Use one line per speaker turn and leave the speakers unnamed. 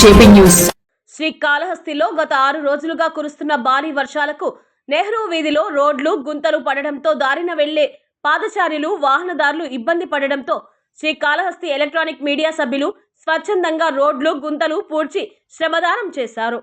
JP news.
శ్రీకాళహస్తిలో గత ఆరు రోజులుగా కురుస్తున్న భారీ వర్షాలకు నెహ్రూ వీధిలో రోడ్లు గుంతలు పడడంతో దారిన వెళ్ళే పాదచారులు వాహనదారులు ఇబ్బంది పడడంతో శ్రీకాళహస్తి ఎలక్ట్రానిక్ మీడియా సభ్యులు స్వచ్ఛందంగా రోడ్లు గుంతలు పూడ్చి శ్రమదానం చేశారు.